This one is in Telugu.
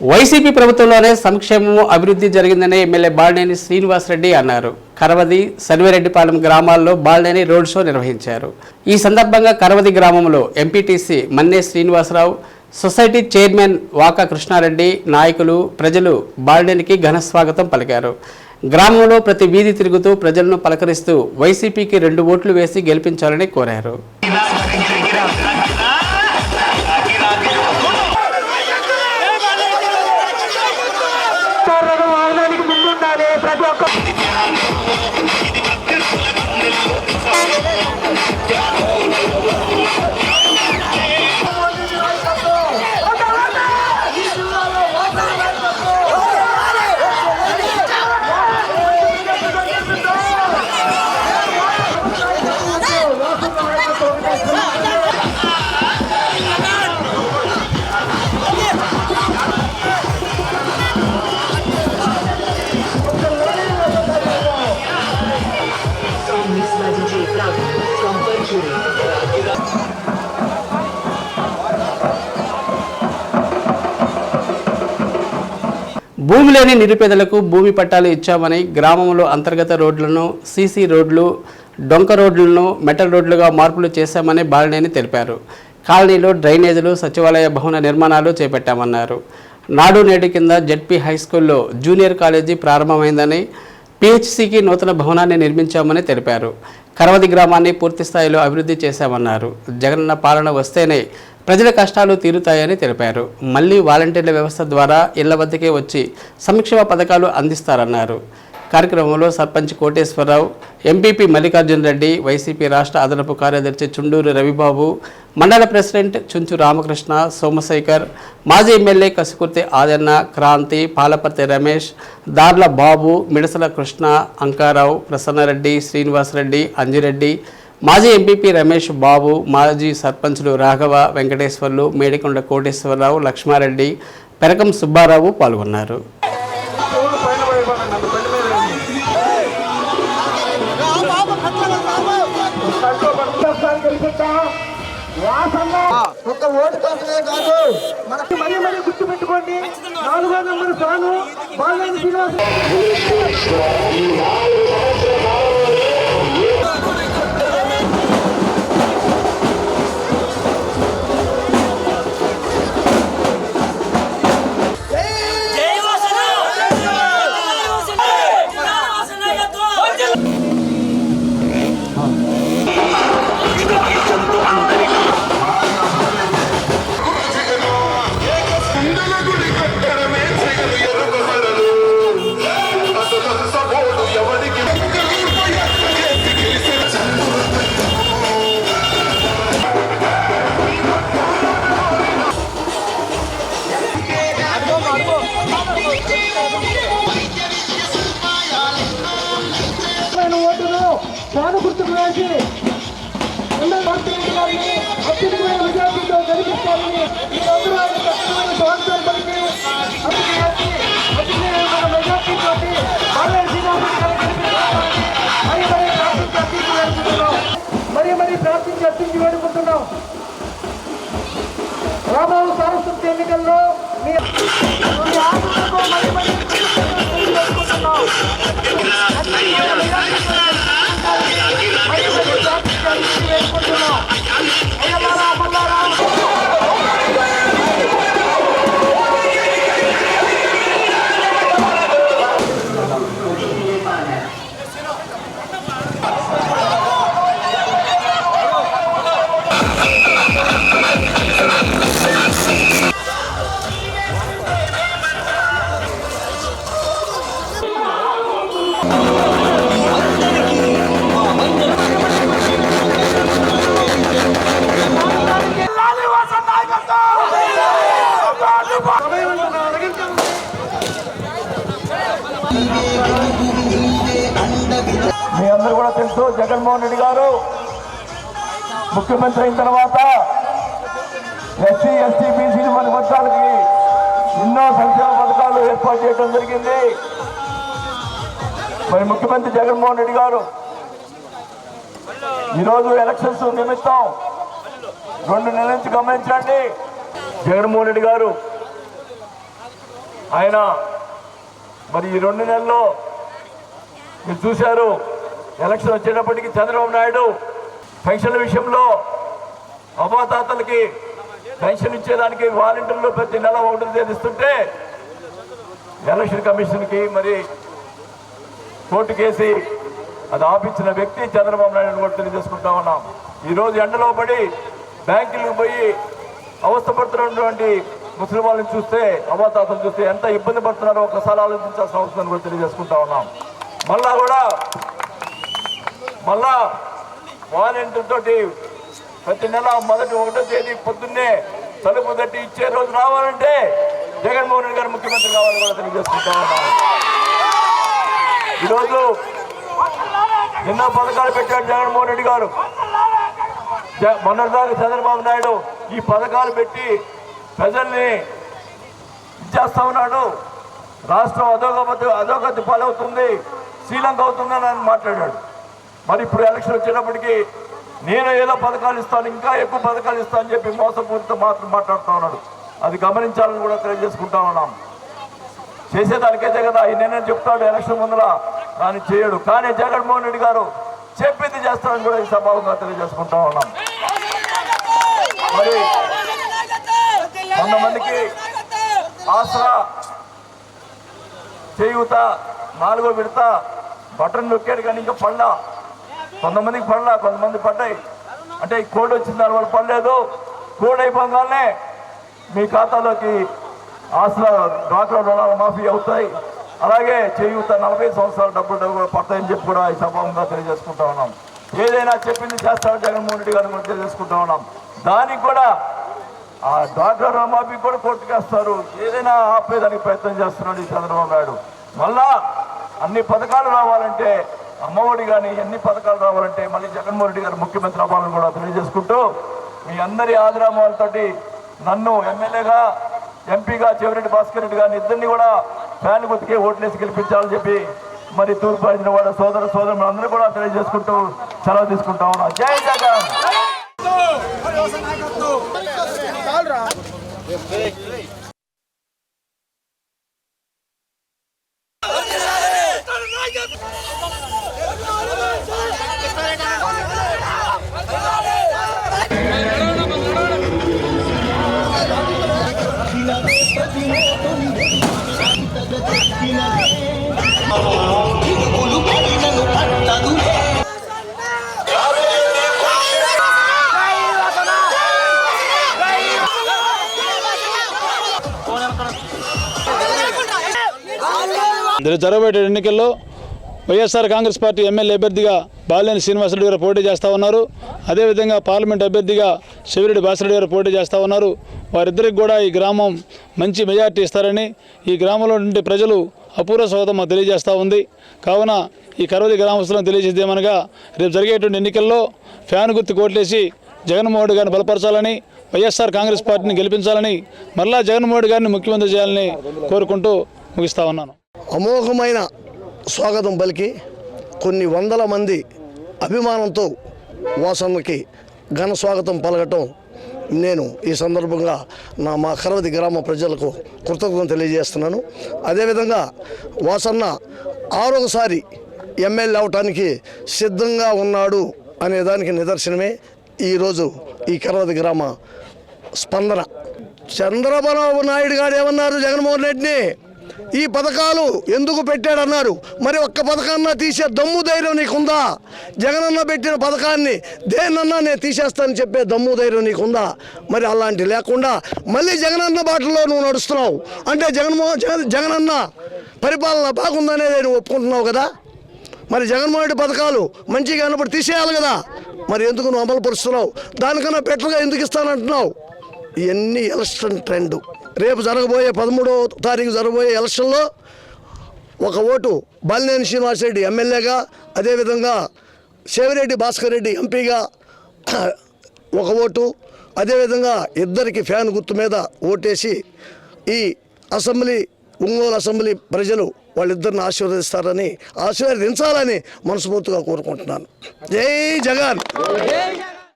వైసీపీ ప్రభుత్వంలోనే సంక్షేమము అభివృద్ధి జరిగిందని ఎమ్మెల్యే బాలినేని శ్రీనివాసరెడ్డి అన్నారు. కరవది సర్వేరెడ్డిపాలెం గ్రామాల్లో బాలినేని రోడ్ షో నిర్వహించారు. ఈ సందర్భంగా కరవది గ్రామంలో MPTC Manne Srinivasarao society chairman Vaka Krishnareddy నాయకులు ప్రజలు బాలినేనికి ఘన స్వాగతం పలికారు. గ్రామంలో ప్రతి వీధి తిరుగుతూ ప్రజలను పలకరిస్తూ వైసీపీకి రెండు ఓట్లు వేసి గెలిపించాలని కోరారు. భూమి లేని నిరుపేదలకు భూమి పట్టాలు ఇచ్చామని గ్రామంలో అంతర్గత రోడ్లను సీసీ రోడ్లు డొంక రోడ్లను మెటల్ రోడ్లుగా మార్పులు చేశామని బాలినేని తెలిపారు. కాలనీలో డ్రైనేజీలు సచివాలయ భవన నిర్మాణాలు చేపట్టామన్నారు. నాడు నేడు కింద జెడ్పీ హై స్కూల్లో జూనియర్ కాలేజీ ప్రారంభమైందని పిహెచ్సికి నూతన భవనాన్ని నిర్మించామని తెలిపారు. కరవది గ్రామాన్ని పూర్తి స్థాయిలో అభివృద్ధి చేశామన్నారు. జగనన్న పాలన వస్తేనే ప్రజల కష్టాలు తీరుతాయని తెలిపారు. మళ్ళీ వాలంటీర్ల వ్యవస్థ ద్వారా ఇళ్ళ వద్దకే వచ్చి సంక్షేమ పథకాలు అందిస్తారన్నారు. కార్యక్రమంలో సర్పంచ్ కోటేశ్వరరావు ఎంపీపీ మల్లికార్జున రెడ్డి వైసీపీ రాష్ట్ర అదనపు కార్యదర్శి చుండూరు రవిబాబు మండల ప్రెసిడెంట్ చుంచు రామకృష్ణ సోమశేఖర్ మాజీ ఎమ్మెల్యే కసుకుర్తి ఆదన్న క్రాంతి పాలపర్తి రమేష్ దార్ల బాబు మిడసల కృష్ణ అంకారావు ప్రసన్నరెడ్డి శ్రీనివాసరెడ్డి అంజిరెడ్డి మాజీ ఎంపీపీ రమేష్ బాబు మాజీ సర్పంచులు రాఘవ వెంకటేశ్వర్లు మేడికొండ కోటేశ్వరరావు లక్ష్మారెడ్డి పెరకం సుబ్బారావు పాల్గొన్నారు. ఓటు కోసమే కాదు. మనకి మరీ మరీ గుర్తు పెట్టుకోండి నాలుగో నెంబర్ సాను. బాలని శ్రీనివాస. మంత్రులు గారిని అత్యధికమైన మెజార్టీతో గెలిపిస్తారని మీరందరూ ఆయన ఖచ్చితమైన పలికి బాలయ్య మరి మరి ప్రార్థించి అర్థించి వేడుకుంటున్నాం మరి మరి ప్రార్థించి వేడుకుంటున్నాం ఎన్నికల్లో మీ మీ మరి మరి వేడుకుంటున్నాం మీ అందరూ జగన్మోహన్ రెడ్డి గారు ముఖ్యమంత్రి అయిన తర్వాత ఎస్సీ ఎస్టీ బీసీ మన వర్గాలకి ఎన్నో సంక్షేమ పథకాలు ఏర్పాటు చేయడం జరిగింది. మరి ముఖ్యమంత్రి జగన్మోహన్ రెడ్డి గారు ఈరోజు ఎలక్షన్స్ నిమిత్తం రెండు నెలల నుంచి గమనించండి. జగన్మోహన్ రెడ్డి గారు ఆయన మరి ఈ రెండు నెలల్లో మీరు చూశారు ఎలక్షన్ వచ్చేటప్పటికి చంద్రబాబు నాయుడు పెన్షన్ల విషయంలో అవాతాతలకి పెన్షన్ ఇచ్చేదానికి వాలంటీర్లు ప్రతి నెల ఒకటి తేదీ ఎలక్షన్ కమిషన్కి మరి కోర్టు కేసి అది ఆపించిన వ్యక్తి చంద్రబాబు నాయుడు కూడా తెలియజేసుకుంటా ఉన్నాం. ఈరోజు ఎండలో పడి బ్యాంకులకు పోయి అవస్థపడుతున్నటువంటి ముస్లిం వాళ్ళని చూస్తే అవాతాతలు చూస్తే ఎంత ఇబ్బంది పడుతున్నారో ఒకసారి ఆలోచించాల్సిన అవసరం కూడా తెలియజేసుకుంటా ఉన్నాం. మళ్ళా కూడా మళ్ళా వాలంటీర్ తోటి ప్రతి నెల మొదటి ఒకటో తేదీ పొద్దున్నే తలుపు తట్టి ఇచ్చే రోజు రావాలంటే జగన్మోహన్ రెడ్డి గారు ముఖ్యమంత్రి కావాలని కూడా తెలియజేస్తుంటా ఉన్నాం ఈరోజు ఎన్నో పథకాలు పెట్టాడు జగన్మోహన్ రెడ్డి గారు. జ- మొన్నటిదాకా చంద్రబాబు నాయుడు ఈ పథకాలు పెట్టి ప్రజల్ని ఇచ్చేస్తా ఉన్నాడు. రాష్ట్రం అధోగతి అధోగతి పాలవుతుంది శ్రీలంక అవుతుందని ఆయన మాట్లాడాడు. మరి ఇప్పుడు ఎలక్షన్ వచ్చేటప్పటికి నేను ఏదో పథకాలు ఇస్తాను ఇంకా ఎక్కువ పథకాలు ఇస్తాను అని చెప్పి మోసపూరితో మాత్రం మాట్లాడుతూ ఉన్నాడు. అది గమనించాలని కూడా తెలియజేసుకుంటా ఉన్నాం. చేసేదానికైతే కదా ఈ నిర్ణయం చెప్తాడు ఎలక్షన్ ముందర దాన్ని చేయడు. కానీ జగన్మోహన్ రెడ్డి గారు చెప్పింది చేస్తాడని కూడా ఈ సభావంగా తెలియజేసుకుంటా ఉన్నాం. మరి కొంతమందికి ఆసరా చేయూత నాలుగో విడత బటన్ నొక్కాడు కానీ ఇంకా పడలా కొంతమందికి పడలా కొంతమంది పడ్డాయి. అంటే ఈ కోడ్ వచ్చిన తర్వాత వాళ్ళు పడలేదు. కోడ్ అయిపోగానే మీ ఖాతాలోకి ఆస్తుల డ్వాక్రా రుణాలు మాఫీ అవుతాయి. అలాగే చేయూత నలభై సంవత్సరాల డబ్బులు డబ్బులు కూడా పడతాయని చెప్పి కూడా ఈ సభంగా తెలియజేసుకుంటా ఉన్నాం. ఏదైనా చెప్పింది చేస్తాడు జగన్మోహన్ రెడ్డి గారు కూడా తెలియజేసుకుంటా ఉన్నాం. దానికి కూడా ఆ డాక్టర్ రుణమాఫీ కూడా కొట్టుకేస్తారు ఏదైనా ఆపేదానికి ప్రయత్నం చేస్తున్నాడు ఈ చంద్రబాబు నాయుడు. మళ్ళా అన్ని పథకాలు రావాలంటే అమ్మఒడి కానీ ఎన్ని పథకాలు రావాలంటే మళ్ళీ జగన్మోహన్ రెడ్డి గారు ముఖ్యమంత్రి అవ్వాలని కూడా తెలియజేసుకుంటూ మీ అందరి ఆదిరామాలతోటి నన్ను ఎమ్మెల్యేగా ఎంపీగా చెవిరెడ్డి భాస్కర్ రెడ్డి గారిని ఇద్దరిని కూడా ఫ్యాన్ గుర్తుకే ఓట్లేసి గెలిపించాలని చెప్పి మరి తూర్పు వాడ సోదర సోదరులు అందరూ కూడా తెలియజేసుకుంటూ సెలవు తీసుకుంటా ఉన్నా జై జగన్ రేపు జరగబోయే ఎన్నికల్లో వైఎస్ఆర్ కాంగ్రెస్ పార్టీ ఎమ్మెల్యే అభ్యర్థిగా బాలినేని శ్రీనివాసరెడ్డి గారు పోటీ చేస్తూ ఉన్నారు. అదేవిధంగా పార్లమెంట్ అభ్యర్థిగా శివిరెడ్డి బాసిరెడ్డి గారు పోటీ చేస్తూ ఉన్నారు. వారిద్దరికి కూడా ఈ గ్రామం మంచి మెజార్టీ ఇస్తారని ఈ గ్రామంలో నుండి ప్రజలు అపూర్వ స్వాగతం మాకు తెలియజేస్తూ ఉంది. కావున ఈ కరవది గ్రామస్తులను తెలియజేద్దామనగా రేపు జరిగేటువంటి ఎన్నికల్లో ఫ్యాన్ గుర్తు కోట్లేసి జగన్మోహన్ రెడ్డి గారిని బలపరచాలని వైఎస్ఆర్ కాంగ్రెస్ పార్టీని గెలిపించాలని మరలా జగన్మోహన్ రెడ్డి గారిని ముఖ్యమంత్రి చేయాలని కోరుకుంటూ ముగిస్తా ఉన్నాను. అమోఘమైన స్వాగతం పలికి కొన్ని వందల మంది అభిమానంతో వాసన్నకి ఘన స్వాగతం పలకటం నేను ఈ సందర్భంగా నా మా కరవతి గ్రామ ప్రజలకు కృతజ్ఞత తెలియజేస్తున్నాను. అదేవిధంగా వాసన్న ఆరొకసారి ఎమ్మెల్యే అవటానికి సిద్ధంగా ఉన్నాడు అనే దానికి నిదర్శనమే ఈరోజు ఈ కరవతి గ్రామ స్పందన. చంద్రబాబు నాయుడు గారు ఏమన్నారు? జగన్మోహన్ రెడ్డిని ఈ పథకాలు ఎందుకు పెట్టాడన్నారు? మరి ఒక్క పథకాన్న తీసే దమ్ము ధైర్యం నీకుందా? జగనన్న పెట్టిన పథకాన్ని దేన్నన్నా నేను తీసేస్తానని చెప్పే దమ్ము ధైర్యం నీకుందా? మరి అలాంటి లేకుండా మళ్ళీ జగనన్న బాటలో నువ్వు నడుస్తున్నావు. అంటే జగన్మోహన్ జగన్ జగనన్న పరిపాలన బాగుందనే నువ్వు ఒప్పుకుంటున్నావు కదా? మరి జగన్మోహన్ రెడ్డి పథకాలు మంచిగా అన్నప్పుడు తీసేయాలి కదా? మరి ఎందుకు నువ్వు అమలు పరుస్తున్నావు? దానికన్నా బెటర్గా ఎందుకు ఇస్తానంటున్నావు? ఇవన్నీ ఎలక్షన్ ట్రెండ్. రేపు జరగబోయే పదమూడవ తారీఖు జరగబోయే ఎలక్షన్లో ఒక ఓటు బాలినేని శ్రీనివాసరెడ్డి ఎమ్మెల్యేగా అదేవిధంగా సేవిరెడ్డి భాస్కర్ రెడ్డి ఎంపీగా ఒక ఓటు అదేవిధంగా ఇద్దరికి ఫ్యాన్ గుర్తు మీద ఓటేసి ఈ అసెంబ్లీ ఒంగోలు అసెంబ్లీ ప్రజలు వాళ్ళిద్దరిని ఆశీర్వదిస్తారని ఆశీర్వదించాలని మనస్ఫూర్తిగా కోరుకుంటున్నాను. జై జగన్!